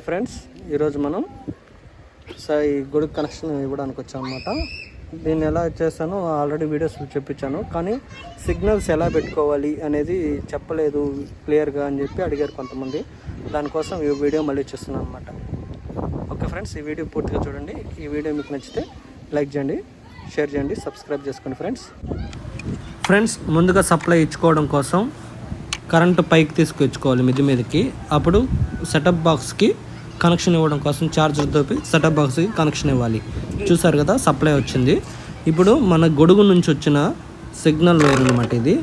Friends ఈరోజు మనం స- ఈ కనెక్షన్ ఇవ్వడానికి వచ్చాం అనమాట దీన్ని ఎలా చేస్తానో ఆల్రెడీ వీడియోస్ చెప్పించాను కానీ సిగ్నల్స్ ఎలా పెట్టుకోవాలి అనేది చెప్పలేదు క్లియర్గా అని చెప్పి అడిగారు కొంతమంది. దానికోసం ఈ వీడియో మళ్ళీ చేస్తున్నాను అనమాట ఓకే ఫ్రెండ్స్ ఈ వీడియో పూర్తిగా చూడండి. ఈ వీడియో మీకు నచ్చితే లైక్ చేయండి షేర్ చేయండి సబ్స్క్రైబ్ చేసుకోండి ఫ్రెండ్స్ ఫ్రెండ్స్ ముందుగా సప్లై ఇచ్చుకోవడం కోసం కరెంటు పైకి తీసుకొచ్చుకోవాలి మిది మీదకి. అప్పుడు సెటప్ బాక్స్కి కనెక్షన్ ఇవ్వడం కోసం ఛార్జర్ తోపి సెటప్ బాక్స్కి కనెక్షన్ ఇవ్వాలి. చూసారు కదా సప్లై వచ్చింది. ఇప్పుడు మన గొడుగు నుంచి వచ్చిన సిగ్నల్ వైర్ అనమాట ఇది.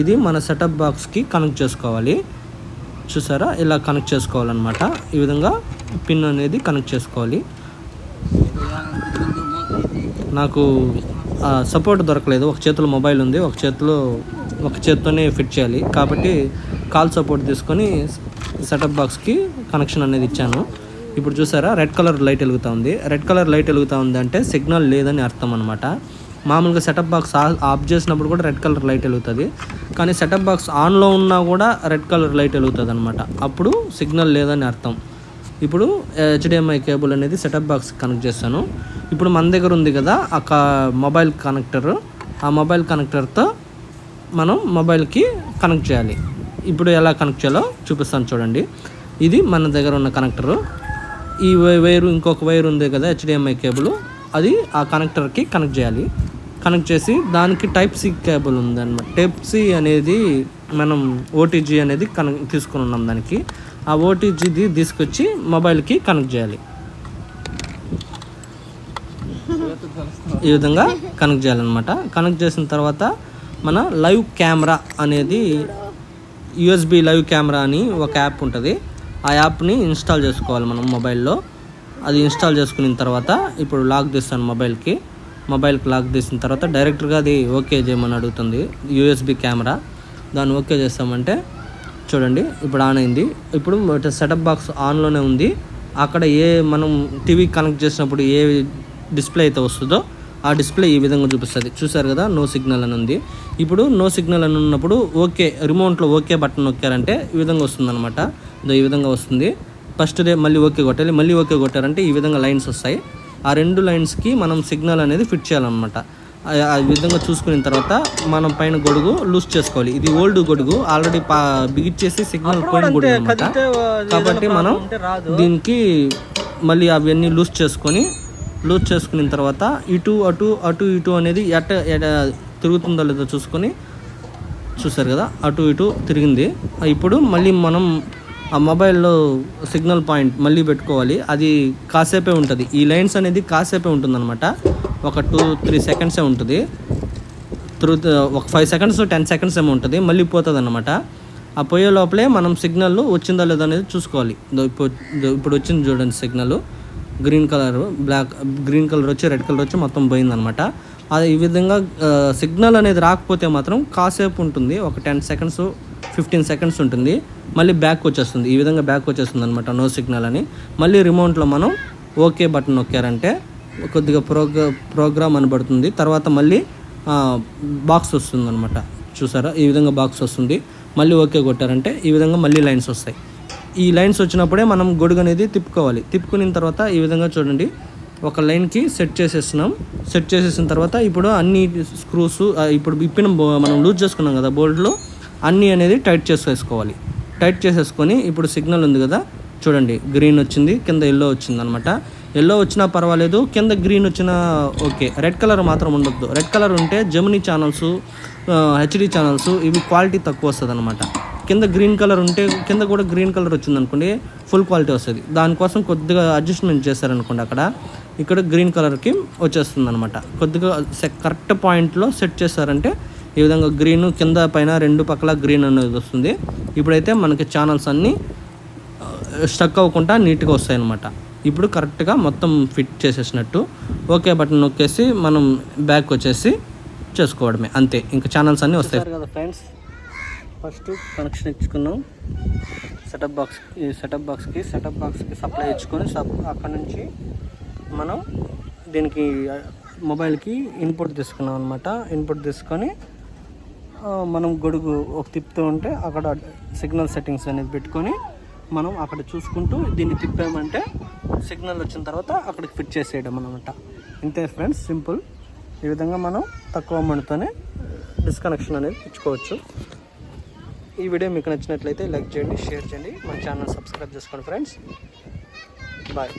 ఇది మన సెటప్ బాక్స్కి కనెక్ట్ చేసుకోవాలి. చూసారా? ఇలా కనెక్ట్ చేసుకోవాలన్నమాట. ఈ విధంగా పిన్ అనేది కనెక్ట్ చేసుకోవాలి. నాకు సపోర్ట్ దొరకలేదు. ఒక చేతిలో మొబైల్ ఉంది. ఒక చేతిలో ఒక చేతితోనే ఫిట్ చేయాలి. కాబట్టి కాల్ సపోర్ట్ తీసుకొని సెటప్ బాక్స్కి కనెక్షన్ అనేది ఇచ్చాను. ఇప్పుడు చూసారా? రెడ్ కలర్ లైట్ వెలుగుతూ ఉంది. రెడ్ కలర్ లైట్ వెలుగుతూ ఉంది అంటే సిగ్నల్ లేదని అర్థం అనమాట మామూలుగా సెటప్ బాక్స్ ఆఫ్ చేసినప్పుడు కూడా రెడ్ కలర్ లైట్ వెలుగుతుంది. కానీ సెటప్ బాక్స్ ఆన్లో ఉన్నా కూడా రెడ్ కలర్ లైట్ వెలుగుతుంది అనమాట అప్పుడు సిగ్నల్ లేదని అర్థం. ఇప్పుడు హెచ్డిఎంఐ కేబుల్ అనేది సెటప్ బాక్స్ కనెక్ట్ చేస్తాను. ఇప్పుడు మన దగ్గర ఉంది కదా ఒక మొబైల్ కనెక్టర్. ఆ మొబైల్ కనెక్టర్తో మనం మొబైల్కి కనెక్ట్ చేయాలి. ఇప్పుడు ఎలా కనెక్ట్ చేయాలో చూపిస్తాను చూడండి. ఇది మన దగ్గర ఉన్న కనెక్టరు. ఈ వైరు ఇంకొక వైర్ ఉంది కదా హెచ్డిఎంఐ కేబుల్. అది ఆ కనెక్టర్కి కనెక్ట్ చేయాలి. కనెక్ట్ చేసి దానికి టైప్ సి కేబుల్ ఉందన్నమాట. టైప్ సి అనేది మనం ఓటీజీ అనేది కనెక్ట్ తీసుకుని ఉన్నాం దానికి. ఆ ఓటీజీది తీసుకొచ్చి మొబైల్కి కనెక్ట్ చేయాలి. ఈ విధంగా కనెక్ట్ చేయాలన్నమాట. కనెక్ట్ చేసిన తర్వాత మన లైవ్ కెమెరా అనేది యూఎస్బి లైవ్ కెమెరా అని ఒక యాప్ ఉంటుంది. ఆ యాప్ని ఇన్స్టాల్ చేసుకోవాలి మనం మొబైల్లో. అది ఇన్స్టాల్ చేసుకున్న తర్వాత ఇప్పుడు లాక్ తీస్తాను మొబైల్కి. మొబైల్కి లాక్ తీసిన తర్వాత డైరెక్ట్గా అది ఓకే చేయమని అడుగుతుంది యూఎస్బి కెమెరా. దాన్ని ఓకే చేస్తామంటే చూడండి ఇప్పుడు ఆన్ అయింది. ఇప్పుడు సెటప్ బాక్స్ ఆన్లోనే ఉంది. అక్కడ ఏ మనం టీవీ కనెక్ట్ చేసినప్పుడు ఏ డిస్ప్లే అయితే వస్తుందో ఆ డిస్ప్లే ఈ విధంగా చూపిస్తుంది. చూసారు కదా? నో సిగ్నల్ అని ఉంది. ఇప్పుడు నో సిగ్నల్ అని ఉన్నప్పుడు ఓకే రిమోట్లో ఓకే బటన్ నొక్కారంటే ఈ విధంగా వస్తుంది అనమాట ఈ విధంగా వస్తుంది. ఫస్ట్ డే మళ్ళీ ఓకే కొట్టాలి మళ్ళీ ఓకే కొట్టారంటే ఈ విధంగా లైన్స్ వస్తాయి. ఆ రెండు లైన్స్కి మనం సిగ్నల్ అనేది ఫిట్ చేయాలన్నమాట. ఆ- విధంగా చూసుకున్న తర్వాత మనం పైన గొడుగు లూజ్ చేసుకోవాలి. ఇది ఓల్డ్ గొడుగు ఆల్రెడీ పా బిగిచ్చేసి సిగ్నల్ పోయిన గొడుగు అనమాట కాబట్టి మనం దీనికి మళ్ళీ అవన్నీ లూజ్ చేసుకొని లూజ్ చేసుకున్న తర్వాత ఇటు అటు అటు ఇటు అనేది ఎట ఎట తిరుగుతుందో లేదో చూసుకొని చూసారు కదా అటు ఇటు తిరిగింది. ఇప్పుడు మళ్ళీ మనం ఆ మొబైల్లో సిగ్నల్ పాయింట్ మళ్ళీ పెట్టుకోవాలి. అది కాసేపే ఉంటుంది. ఈ లైన్స్ అనేది కాసేపే ఉంటుందన్నమాట. ఒక టూ త్రీ సెకండ్సే ఉంటుంది. త్రూ ఒక ఫైవ్ సెకండ్స్ టెన్ సెకండ్స్ ఏమో ఉంటుంది. మళ్ళీ పోతుంది అనమాట ఆ పోయే లోపలే మనం సిగ్నల్ వచ్చిందా లేదా అనేది చూసుకోవాలి. ఇప్పుడు ఇప్పుడు వచ్చింది చూడండి signal green colour black green colour వచ్చి రెడ్ కలర్ వచ్చి మొత్తం పోయిందనమాట. అది ఈ విధంగా సిగ్నల్ అనేది రాకపోతే మాత్రం కాసేపు ఉంటుంది. ఒక టెన్ సెకండ్స్ ఫిఫ్టీన్ సెకండ్స్ ఉంటుంది. మళ్ళీ బ్యాక్ వచ్చేస్తుంది. ఈ విధంగా బ్యాక్ వచ్చేస్తుంది అనమాట నో సిగ్నల్ అని. మళ్ళీ రిమోట్లో మనం ఓకే బటన్ నొక్కారంటే కొద్దిగా ప్రోగ్రా ప్రోగ్రామ్ అనబడుతుంది. తర్వాత మళ్ళీ బాక్స్ వస్తుంది అనమాట చూసారా? ఈ విధంగా బాక్స్ వస్తుంది. మళ్ళీ ఓకే కొట్టారంటే ఈ విధంగా మళ్ళీ లైన్స్ వస్తాయి. ఈ లైన్స్ వచ్చినప్పుడే మనం గొడుగు అనేది తిప్పుకోవాలి. తిప్పుకున్న తర్వాత ఈ విధంగా చూడండి. ఒక లైన్కి సెట్ చేసేస్తున్నాం. సెట్ చేసేసిన తర్వాత ఇప్పుడు అన్ని స్క్రూస్ ఇప్పుడు ఇప్పిన బో- మనం లూజ్ చేసుకున్నాం కదా బోల్ట్లో అన్నీ అనేది టైట్ చేసేసుకోవాలి. టైట్ చేసేసుకొని ఇప్పుడు సిగ్నల్ ఉంది కదా చూడండి. గ్రీన్ వచ్చింది కింద ఎల్లో వచ్చింది అనమాట ఎల్లో వచ్చినా పర్వాలేదు కింద గ్రీన్ వచ్చినా ఓకే. రెడ్ కలర్ మాత్రం ఉండొద్దు. రెడ్ కలర్ ఉంటే జమినీ ఛానల్స్ హెచ్డి ఛానల్స్ ఇవి క్వాలిటీ తక్కువ వస్తుంది అనమాట కింద గ్రీన్ కలర్ ఉంటే కింద కూడా గ్రీన్ కలర్ వచ్చింది అనుకోండి ఫుల్ క్వాలిటీ వస్తుంది. దానికోసం కొద్దిగా అడ్జస్ట్మెంట్ చేశారనుకోండి అక్కడ ఇక్కడ గ్రీన్ కలర్కి వచ్చేస్తుంది అనమాట కొద్దిగా కరెక్ట్ పాయింట్లో సెట్ చేశారంటే ఈ విధంగా గ్రీన్ కింద పైన రెండు పక్కల గ్రీన్ అనేది వస్తుంది. ఇప్పుడైతే మనకి ఛానల్స్ అన్నీ స్టక్ అవ్వకుండా నీట్గా వస్తాయి అనమాట ఇప్పుడు కరెక్ట్గా మొత్తం ఫిట్ చేసేసినట్టు ఓకే బటన్ నొక్కేసి మనం బ్యాక్ వచ్చేసి చేసుకోవడమే. అంతే ఇంకా ఛానల్స్ అన్నీ వస్తాయి. కదా ఫ్రెండ్స్ ఫస్ట్ కనెక్షన్ ఇచ్చుకున్నాం. సెటప్ బాక్స్ ఈ సెటప్ బాక్స్కి సెటప్ బాక్స్కి సప్లై ఇచ్చుకొని సప్ అక్కడ నుంచి మనం దీనికి మొబైల్కి ఇన్పుట్ తీసుకున్నాం అనమాట ఇన్పుట్ తీసుకొని మనం గొడుగు ఒక తిప్పుతూ ఉంటే అక్కడ సిగ్నల్ సెట్టింగ్స్ అనేది పెట్టుకొని మనం అక్కడ చూసుకుంటూ దీన్ని తిప్పామంటే సిగ్నల్ వచ్చిన తర్వాత అక్కడికి ఫిట్ చేసేయడం అనమాట ఇంతే ఫ్రెండ్స్ సింపుల్ ఈ విధంగా మనం తక్కువ అమౌంట్తోనే డిస్కనెక్షన్ అనేది ఇచ్చుకోవచ్చు ఈ వీడియో మీకు నచ్చినట్లయితే లైక్ చేయండి షేర్ చేయండి. మా ఛానల్ సబ్స్క్రైబ్ చేసుకోండి ఫ్రెండ్స్. బాయ్.